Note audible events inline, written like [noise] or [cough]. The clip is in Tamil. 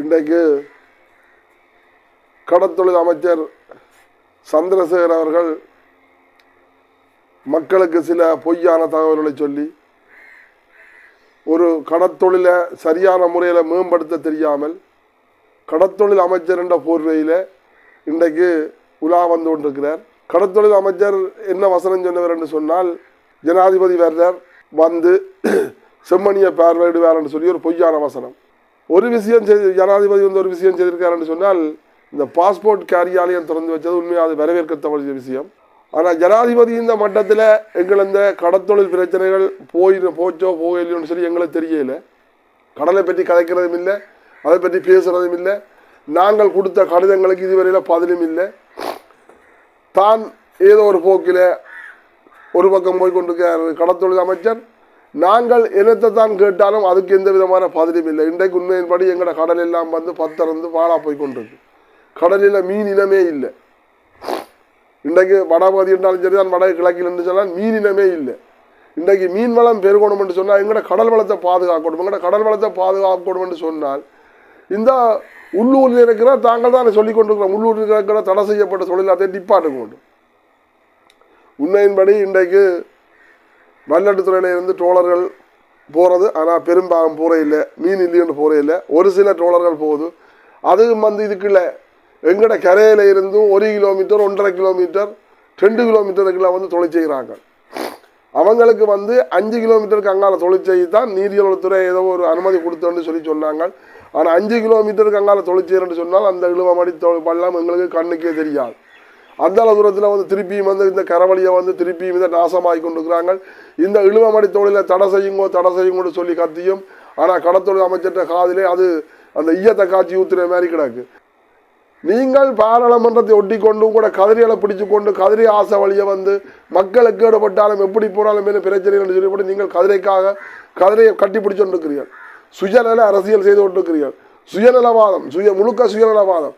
இன்றைக்கு கடத்தொழில் அமைச்சர் சந்திரசேகர் அவர்கள் மக்களுக்கு சில பொய்யான தகவல்களை சொல்லி ஒரு கடத்தொழிலை சரியான முறையில் மேம்படுத்த தெரியாமல் கடத்தொழில் அமைச்சர் என்ற போர்வையில் இன்றைக்கு உலா வந்து கொண்டிருக்கிறார். கடத்தொழில் அமைச்சர் என்ன வசனம் சொன்னவர் என்று சொன்னால் ஜனாதிபதி வர்றார் வந்து [clears throat] செம்மணியை பார்வையிடுவார் என்று சொல்லி ஒரு பொய்யான வசனம். ஒரு விஷயம் செய்து ஜனாதிபதி வந்து ஒரு விஷயம் செய்திருக்காருன்னு சொன்னால் இந்த பாஸ்போர்ட் காரியாலயம் திறந்து வச்சது உண்மையாக அது வரவேற்கத்தக்க விஷயம். ஆனால் ஜனாதிபதி இந்த மட்டத்தில் எங்கள் இந்த கடத்தொழில் பிரச்சனைகள் போய் போச்சோ போகலையோன்னு சொல்லி எங்களுக்கு தெரியல. கடலை பற்றி கதைக்கிறதும் இல்லை அதை பற்றி பேசுகிறதும் இல்லை. நாங்கள் கொடுத்த கடிதங்களுக்கு இதுவரையில் பதிலும் இல்லை. தான் ஏதோ ஒரு போக்கில் ஒரு பக்கம் போய் கொண்டிருக்கிறார் கடத்தொழில் அமைச்சர். நாங்கள் இனத்தை தான் கேட்டாலும் அதுக்கு எந்த விதமான பதிலும் இல்லை. இன்றைக்கு உண்மையின்படி எங்களோட கடல் எல்லாம் வந்து பத்திறந்து பாழா போய் கொண்டிருக்கு. கடலில் மீன் இனமே இல்லை. இன்றைக்கு வடபகுதி என்றாலும் சரி தான் வட கிழக்கில் இருந்து சொன்னால் மீன் இனமே இல்லை. இன்றைக்கு மீன் வளம் பெருகணும் என்று சொன்னால் எங்களோட கடல் வளத்தை பாதுகாக்கணும். எங்களோட கடல் வளத்தை பாதுகாக்கணும் என்று சொன்னால் இந்த உள்ளூரில் இருக்கிற தாங்கள் தான் சொல்லிக் கொண்டிருக்கிறோம் உள்ளூரில் இருக்கிற தடை செய்யப்பட்ட தொழில் அதை கொண்டு உண்மையின்படி இன்றைக்கு வல்லட்டுத்துறையில இருந்து ட்ரோலர்கள் போகிறது ஆனால் பெரும்பாகம் போகிற இல்லை. மீன் இல்லைன்னு போகிறே இல்லை. ஒரு சில ட்ரோலர்கள் போகுது. அதுவும் வந்து இதுக்குள்ள எங்கட கரையில் இருந்து ஒரு கிலோமீட்டர் ஒன்றரை கிலோமீட்டர் ரெண்டு கிலோமீட்டருக்குலாம் வந்து தொழில் செய்கிறாங்க அவங்களுக்கு வந்து அஞ்சு கிலோமீட்டருக்கு அங்கால தொழில் செய்ய தான் நீரியல்துறை ஏதோ ஒரு அனுமதி கொடுத்தோன்னு சொல்லி சொன்னாங்க. ஆனால் அஞ்சு கிலோமீட்டருக்கு அங்கால தொழில் செய்யறேன்னு சொன்னால் அந்த இழுவமடி தொழில் பள்ளம் எங்களுக்கு கண்ணுக்கே தெரியாது. அந்த தூரத்தில் வந்து திருப்பியும் வந்து இந்த கரவழியை வந்து திருப்பியும் இதை நாசமாகி கொண்டிருக்கிறாங்க. இந்த இழுவமடி தொழிலை தடை செய்யுங்கோ தடை செய்யுங்கன்னு சொல்லி கத்தியும். ஆனால் கடத்தொழில் அமைச்சர்கிட்ட காதிலே அது அந்த ஈயத்தை காட்சி ஊத்துற மாதிரி கிடக்கு. நீங்கள் பாராளுமன்றத்தை ஒட்டி கொண்டு கூட கதிரிகளை பிடிச்சு கொண்டு கதிரை ஆசை வழியை வந்து மக்களுக்கு ஈடுபட்டாலும் எப்படி போனாலும் என்ன பிரச்சனை என்று சொல்லிவிட்டு நீங்கள் கதிரைக்காக கதிரையை கட்டி பிடிச்சு கொண்டிருக்கிறீர்கள் சுயநல அரசியல் செய்து கொண்டிருக்கிறீர்கள். சுயநலவாதம் சுய முழுக்க சுயநலவாதம்.